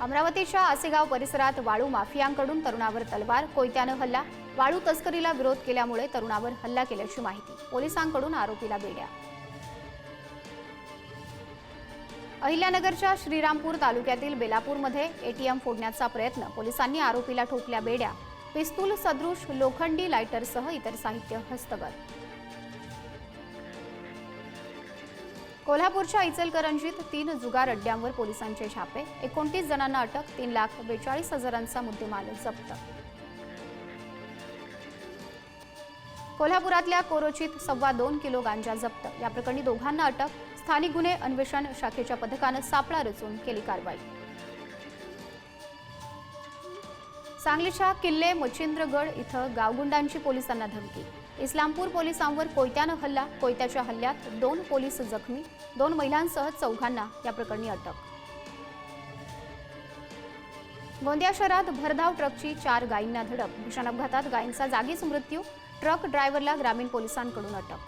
अमरावतीच्या आसेगाव परिसरात वाळू माफियांकडून तरुणावर तलवार कोयत्यानं हल्ला वाळू तस्करीला विरोध केल्यामुळे तरुणावर हल्ला केल्याची माहिती पोलिसांकडून आरोपीला बेड्या अहिल्यानगरच्या श्रीरामपूर तालुक्यातील बेलापूरमध्ये एटीएम फोडण्याचा प्रयत्न पोलिसांनी आरोपीला ठोकल्या बेड्या पिस्तूल सदृश लोखंडी लायटरसह इतर साहित्य हस्तगत. कोल्हापूरच्या इचलकरंजीत तीन जुगार अड्ड्यांवर पोलिसांचे छापे. एकोणतीस जणांना अटक तीन लाख बेचाळीस हजारांचा मुद्देमाल जप्त. कोल्हापुरातल्या कोरोचीत सव्वा दोन किलो गांजा जप्त. या प्रकरणी दोघांना अटक. स्थानिक गुन्हे अन्वेषण शाखेच्या पथकानं सापळा रचून केली कारवाई. सांगलीच्या किल्ले मच्छिंद्रगड इथं गावगुंडांची पोलिसांना धमकी. इस्लामपूर पोलिसांवर कोयत्यानं हल्ला. कोयत्याच्या हल्ल्यात दोन पोलीस जखमी दोन महिलांसह चौघांना या प्रकरणी अटक. गोंदिया शहरात भरधाव ट्रकची चार गायींना धडक. भीषण अपघातात गायींचा जागीच मृत्यू ट्रक ड्रायव्हरला ग्रामीण पोलिसांकडून अटक.